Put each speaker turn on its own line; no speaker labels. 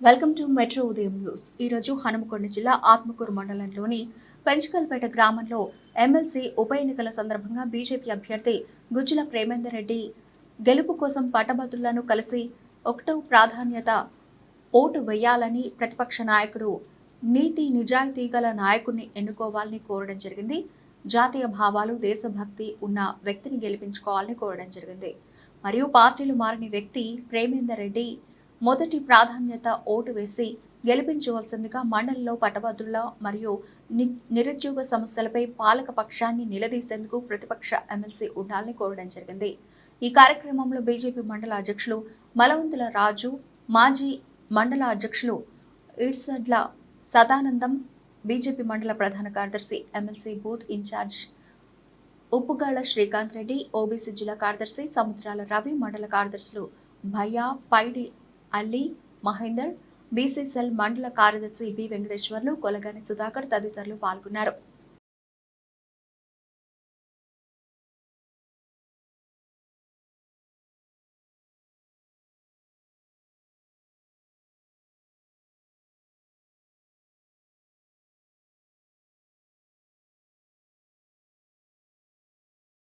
Welcome to metro ఉదయం news. ఈరోజు హనుమకొండ జిల్లా ఆత్మకూరు మండలంలోని పెంచకల్పేట గ్రామంలో ఎమ్మెల్సీ ఉప ఎన్నికల సందర్భంగా బీజేపీ అభ్యర్థి గుజ్జుల ప్రేమేందర్ రెడ్డి గెలుపు కోసం పట్టభద్రులను కలిసి ఒకటో ప్రాధాన్యత ఓటు వేయాలని ప్రతిపక్ష నాయకుడు నీతి నిజాయితీ గల నాయకుడిని ఎన్నుకోవాలని కోరడం జరిగింది. జాతీయ భావాలు దేశభక్తి ఉన్న వ్యక్తిని గెలిపించుకోవాలని కోరడం జరిగింది. మరియు పార్టీలు మారిన వ్యక్తి ప్రేమేందర్ రెడ్డి మొదటి ప్రాధాన్యత ఓటు వేసి గెలిపించవలసిందిగా మండలిలో పట్టభద్రుల మరియు ని- నిరుద్యోగ సమస్యలపై పాలక పక్షాన్ని నిలదీసేందుకు ప్రతిపక్ష ఎమ్మెల్సీ ఉండాలని కోరడం జరిగింది. ఈ కార్యక్రమంలో బీజేపీ మండల అధ్యక్షులు మలవంతుల రాజు మాజీ మండల అధ్యక్షులు ఇడ్సడ్ల సదానందం బీజేపీ మండల ప్రధాన కార్యదర్శి MLC booth in-charge Uppugalla Srikanth Reddy OBC జిల్లా కార్యదర్శి సముద్రాల రవి మండల కార్యదర్శులు భయ్యా పైడి అల్లీ మహేందర్ బీసీసీఎల్ మండల కార్యదర్శి బి వెంకటేశ్వర్లు కొలగాని సుధాకర్ తదితరులు పాల్గొన్నారు.